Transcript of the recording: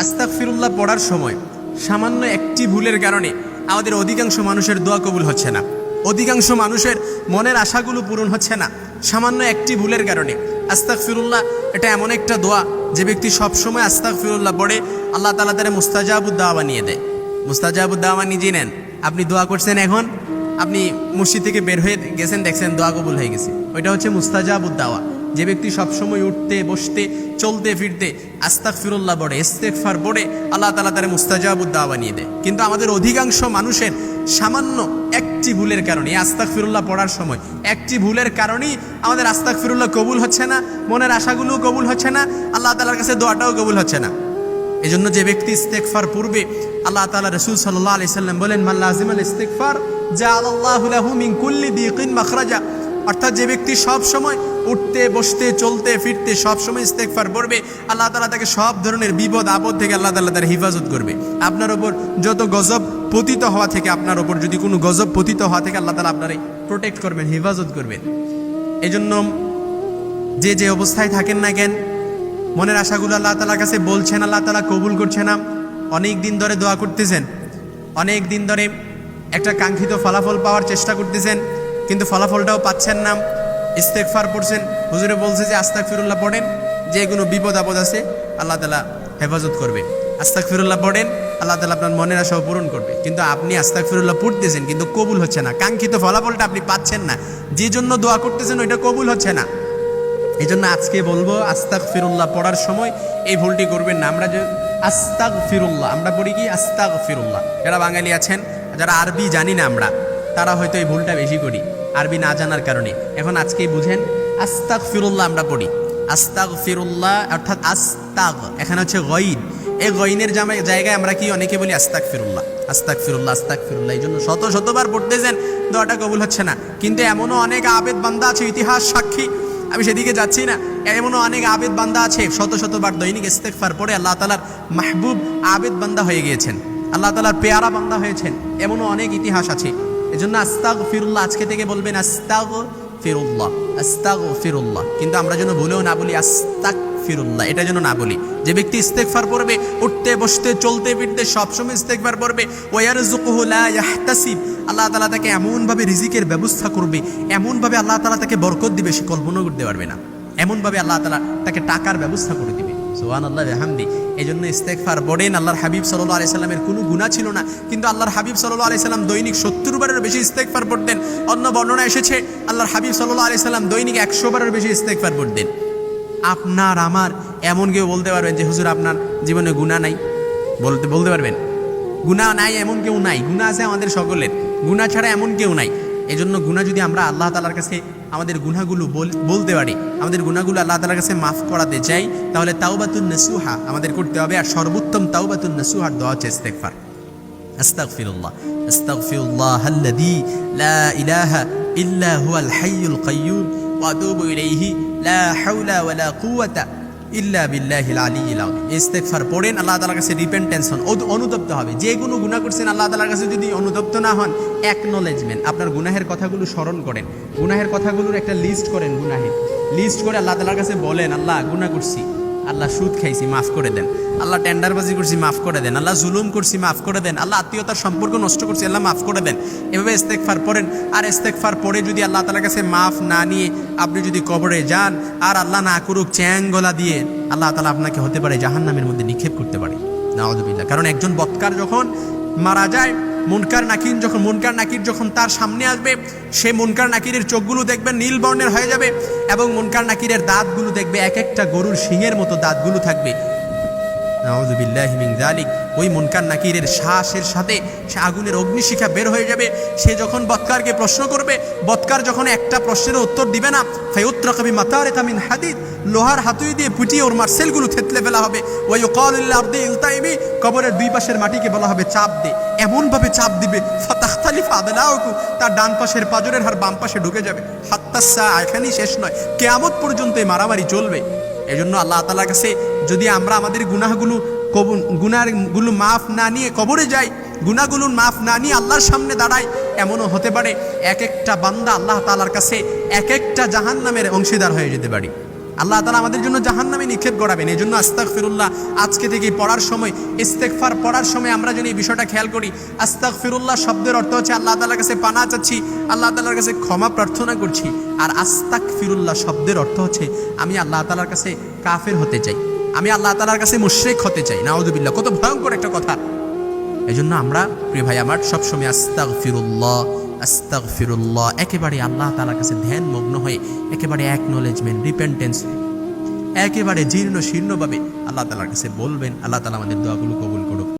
আস্তাক ফিরুল্লাহ পড়ার সময় সামান্য একটি ভুলের কারণে আমাদের অধিকাংশ মানুষের দোয়া কবুল হচ্ছে না। অধিকাংশ মানুষের মনের আশাগুলো পূরণ হচ্ছে না। সামান্য একটি ভুলের কারণে। আস্তাক ফিরুল্লাহ এটা এমন একটা দোয়া যে ব্যক্তি সবসময় আস্তাক ফিরুল্লাহ পড়ে, আল্লাহ তালা তারা মুস্তাজাবুদ্দাওয়া বানিয়ে দেয়। মুস্তাজাবুদ্দাওয়া নিজে নেন। আপনি দোয়া করছেন এখন, আপনি মসজিদ থেকে বের হয়ে গেছেন, দেখছেন দোয়া কবুল হয়ে গেছে। ওইটা হচ্ছে মুস্তাজাবুদ্দাওয়া যে ব্যক্তি সবসময় উঠতে, বসতে, চলতে, ফিরতে আস্তাক ফিরুল্লাহ বড়ে ইস্তেকফার বড়ে আল্লাহ তালা তারা মুস্তাজাবুদ্দাওয়া বানিয়ে দেয়। কিন্তু আমাদের অধিকাংশ মানুষের সামান্য একটি ভুলের কারণে আস্তাক ফিরুল্লাহ পড়ার সময় একটি ভুলের কারণেই আমাদের আস্তাক ফিরুল্লাহ কবুল হচ্ছে না, মনের আশাগুলোও কবুল হচ্ছে না, আল্লাহ তালার কাছে দোয়াটাও কবুল হচ্ছে না। এই জন্য যে ব্যক্তি ইস্তেকফার পূর্বে আল্লাহ তালা রসুল সাল্লাহ আলি সাল্লাম বলেন মাল্লা আজিম আল ইস্তেকফার যা আল্লাহ মিন কুল্লি দিকিন মাখরাজা। অর্থাৎ যে ব্যক্তি সব সময় উঠতে, বসতে, চলতে, ফিরতে সব সময় ইস্তেকফার পড়বে, আল্লাহ তালা তাকে সব ধরনের বিপদ, আপদ থেকে আল্লাহ তালা তার হিফাজত করবে। আপনার ওপর যত গজব পতিত হওয়া থেকে, আপনার ওপর যদি কোনো গজব পতিত হওয়া থেকে আল্লাহ তালা আপনার প্রোটেক্ট করবেন, হিফাজত করবেন। এই জন্য যে যে অবস্থায় থাকেন না কেন, মনের আশাগুলো আল্লাহ তালার কাছে বলছেন, আল্লাহ তালা কবুল করছে না। অনেক দিন ধরে দোয়া করতেছেন, অনেক দিন ধরে একটা কাঙ্ক্ষিত ফলাফল পাওয়ার চেষ্টা করতেছেন। কিন্তু ফলাফলটাও পাচ্ছেন না। ইস্তেকফার পড়ছেন। হুজুরে বলছে যে আস্তাক ফিরুল্লাহ পড়েন, যে কোনো বিপদ আপদ আছে, আল্লাহ তালা হেফাজত করবে। আস্তাক ফিরুল্লাহ পড়েন, আল্লাহ তালা আপনার মনের আশাও পূরণ করবে। কিন্তু আপনি আস্তাক ফিরুল্লাহ পড়তেছেন, কিন্তু কবুল হচ্ছে না। কাঙ্ক্ষিত ফলাফলটা আপনি পাচ্ছেন না। যে জন্য দোয়া করতেছেন, ওইটা কবুল হচ্ছে না। এই জন্য আজকে বলব আস্তাক ফিরুল্লাহ পড়ার সময় এই ভুলটি করবেন না। আমরা যে আস্তাক ফিরুল্লাহ আমরা পড়ি কি? আস্তাক ফিরুল্লাহ যারা বাঙালি আছেন, যারা আরবি জানি না আমরা, তারা হয়তো এই ভুলটা বেশি করি। আরবি না জানার কারণে। এখন আজকেই বুঝেন আস্তাক ফিরুল্লাহ আমরা পড়ি। আস্তাক ফিরুল্লাহ অর্থাৎ আস্তাক এখানে হচ্ছে গইন। এই গইনের জামায় জায়গায় আমরা কি অনেকে বলি আস্তাক ফিরুল্লাহ আস্তাক ফিরুল্লাহ আস্তাক ফিরুল্লাহ এই জন্য শত শতবার পড়তেছেন, দোয়াটা কবুল হচ্ছে না। কিন্তু এমনও অনেক আবেদ বান্দা আছে, ইতিহাস সাক্ষী। আমি সেদিকে যাচ্ছি না। এমনও অনেক আবেদ বান্দা আছে, শত শতবার দৈনিক ইস্তেকফার পরে আল্লাহ তালার মাহবুব আবেদ বান্দা হয়ে গিয়েছেন। আল্লাহ তালার পেয়ারা বান্দা হয়েছেন। এমনও অনেক ইতিহাস আছে। এজন্য আস্তাগ ফিরুল্লাহ আজকে থেকে বলবেন আস্তাগ ফিরুল্লাহ আস্তাগ ফিরুল্লাহ কিন্তু আমরা যেন ভুলেও না বলি আস্তাক ফিরুল্লাহ এটা যেন না বলি। যে ব্যক্তি ইস্তেকফার পড়বে, উঠতে, বসতে, চলতে, ফিরতে, সবসময় ইস্তেকফার পড়বে। ওয়ার জুকুহুলা ইয়াহতাসিব, আল্লাহ তালা তাকে এমনভাবে রিজিকের ব্যবস্থা করবে, এমনভাবে আল্লাহ তালা তাকে বরকত দিবে সে কল্পনা করতে পারবে না। এমনভাবে আল্লাহ তালা তাকে টাকার ব্যবস্থা করে দিবে। সোহান আল্লাহ হামদি এই জন্য ইস্তেকফার বড়েন আল্লাহর হাবিব সাল্লাহ আলি সাল্লামের কোনো গুণা ছিল না। কিন্তু আল্লাহর হাবিব সাল্লাহ আলি সাল্লাম দৈনিক সত্তর বারের বেশি ইস্তেকফার পড়তেন। অন্য বর্ণনা এসেছে, আল্লাহর হাবিব সাল্লাহ আলি সাল্লাম দৈনিক একশো বারের বেশি ইস্তেকফার পড়তেন। আপনার, আমার, এমন কেউ বলতে পারবেন যে, হুজুর, আপনার জীবনে গুণা নাই। বলতে বলতে পারবেন? গুণা নাই, এমন কেউ নাই। গুণা আছে আমাদের সকলের। গুণা ছাড়া এমন কেউ নাই। এই জন্য গুণা যদি আমরা আল্লাহ তালার কাছে আমাদের গুণাগুলো বল- বলতে পারি। আমাদের গুণাগুলো আল্লাহ তালার কাছে মাফ করাতে চাই। তাহলে তাওবাতুন নসুহা আমাদের করতে হবে আর সর্বোত্তম তাওবাতুন নসুহার দোয়া হচ্ছে ইস্তেকফার আস্তাগফিরুল্লাহ। আস্তাগফিরুল্লাহ আল্লাযী লা ইলাহা ইল্লা হুয়াল হাইয়ুল কাইয়্যুম ওয়া আতুবু ইলাইহি। লা হাওলা ওয়ালা কুওয়াতা ইল্লা বিল্লাহিল আলিয়্যিল আযীম। ইস্তেগফার পড়েন, আল্লাহ তালার কাছে রিপেন্টেন্স হন। অনুতপ্ত হবে। যে কোনো গুণা করছেন, আল্লাহ তালার কাছে যদি অনুতপ্ত না হন অ্যাকনোলেজমেন্ট আপনার গুনাহের কথাগুলো স্মরণ করেন। গুনাহের কথাগুলোর একটা লিস্ট করেন গুনাহের লিস্ট করে আল্লাহ তালার কাছে বলেন, আল্লাহ গুণা করছি। আল্লাহ সুদ খাইছি, মাফ করে দেন। আল্লাহ টেন্ডারবাজি করছি, মাফ করে দেন। আল্লাহ জুলুম করছি, মাফ করে দেন। আল্লাহ আত্মীয়তার সম্পর্ক নষ্ট করছি, আল্লাহ মাফ করে দেন। এভাবে ইস্তেকফার পড়েন। আর ইস্তেকফার পরে যদি আল্লাহ তালার কাছে মাফ না নিয়ে আপনি যদি কবরে যান, আর আল্লাহ না করুক চ্যাং গলা দিয়ে, আল্লাহ তালা আপনাকে হতে পারে জাহান্নামের মধ্যে নিক্ষেপ করতে পারে। নাওয়াজবিল্লাহ কারণ একজন বৎকার যখন মারা যায় মুনকার নাকির যখন মুনকার নাকির যখন তার সামনে আসবে, সে মুনকার নাকিরের চোখগুলো দেখবে, নীল বর্ণের হয়ে যাবে এবং মুনকার নাকিরের দাঁতগুলো দেখবে, এক একটা গরুর শিঙের মতো দাঁতগুলো থাকবে। ওই মুনকার নাকিরের শ্বাসের সাথে সে আগুনের অগ্নিশিখা বের হয়ে যাবে। সে যখন বৎকারকে প্রশ্ন করবে, বৎকার যখন একটা প্রশ্নের উত্তর দিবে না ফায়ুত্রাকাবি মাতারিকা মিন হাদিদ, লোহার হাতুই দিয়ে পুটিয়ে ওর মার্সেলগুলো থেতলে ফেলা হবে। ওই কলিল আরদি ইলতাইমি, কবরের দুই পাশের মাটিকে বলা হবে চাপ দে। এমনভাবে চাপ দিবে, ফাতাখতালিফা আদলাউকু, তার ডান পাশের পাজরের হার বাম পাশে ঢুকে যাবে। হাত্তাসা এখানেই শেষ নয়, কেয়ামত পর্যন্ত এই মারামারি চলবে। এজন্য আল্লাহ তালার কাছে যদি আমরা আমাদের গুনাহগুলো গুনাহগুলো মাফ না নিয়ে কবরে যাই গুনাহগুলো মাফ না নিয়ে আল্লাহর সামনে দাঁড়াই এমনও হতে পারে এক একটা বান্দা আল্লাহ তালার কাছে এক একটা জাহান নামের অংশীদার হয়ে যেতে পারি। আল্লাহ তালা আমাদের জন্য জাহান নামে নিক্ষেপ করাবেন এই জন্য আস্তাক ফিরুল্লাহ আজকে থেকে পড়ার সময় ইস্তেকফার পড়ার সময় আমরা যেন এই বিষয়টা খেয়াল করি। আস্তাক ফিরুল্লাহ শব্দের অর্থ হচ্ছে আল্লাহ তালার কাছে পানা চাচ্ছি, আল্লাহ তালার কাছে ক্ষমা প্রার্থনা করছি, আর আস্তাক ফিরুল্লাহ শব্দের অর্থ হচ্ছে আমি আল্লাহ তালার কাছে কাফের হতে চাই। আমি আল্লাহ তালার কাছে মুশ্রেক হতে চাই। নাউদুবিল্লাহ কত ভয়ঙ্কর একটা কথা। এই জন্য আমরা, প্রিয় ভাই আমার, সবসময় আস্তাক ফিরুল্লাহ আস্তাক ফিরুল্লাহ একেবারে আল্লাহ তালার কাছে ধ্যান মগ্ন হয়ে, একেবারে অ্যাকনোলেজমেন্ট রিপেন্টেন্স একেবারে জীর্ণ শীর্ণভাবে আল্লাহ তালার কাছে বলবেন, আল্লাহ তালা আমাদের দোয়াগুলো কবুল করুক।